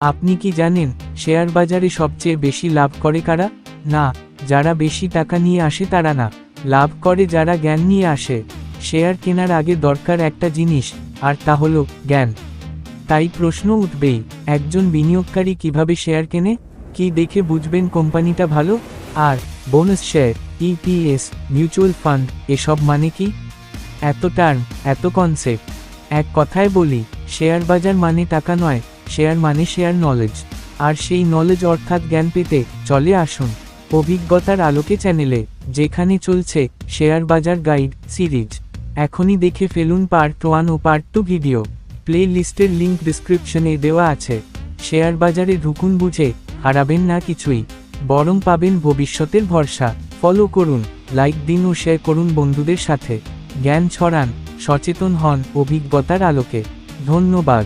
আপনি কি জানেন, শেয়ার বাজারে সবচেয়ে বেশি লাভ করে কারা? না, যারা বেশি টাকা নিয়ে আসে তারা না। লাভ করে যারা জ্ঞান নিয়ে আসে। শেয়ার কেনার আগে দরকার একটা জিনিস, আর তা হলো জ্ঞান। তাই প্রশ্ন উঠবেই, একজন বিনিয়োগকারী কীভাবে শেয়ার কেনে? কি দেখে বুঝবেন কোম্পানিটা ভালো? আর, bonus share EPS mutual fund, এসব মানে কি? এত টার্ম, এত কনসেপ্ট। এক কথায় বলি, শেয়ার বাজার মানে টাকা নয় শেয়ার মানে শেয়ার নলেজ আর সেই নলেজ অর্থাৎ জ্ঞান পেতে চলে আসুন অভিজ্ঞতার আলোকে চ্যানেলে যেখানে চলছে শেয়ার বাজার গাইড সিরিজ এখনই দেখে ফেলুন পার্ট ওয়ান ও পার্ট টু ভিডিও প্লে লিস্টের লিঙ্ক ডিসক্রিপশনে দেওয়া আছে। শেয়ার বাজারে ঢুকুন বুঝে হারাবেন না কিছুই। বরং পাবেন ভবিষ্যতের ভরসা। ফলো করুন লাইক দিন ও শেয়ার করুন বন্ধুদের সাথে। জ্ঞান ছড়ান, সচেতন হন অভিজ্ঞতার আলোকে। ধন্যবাদ।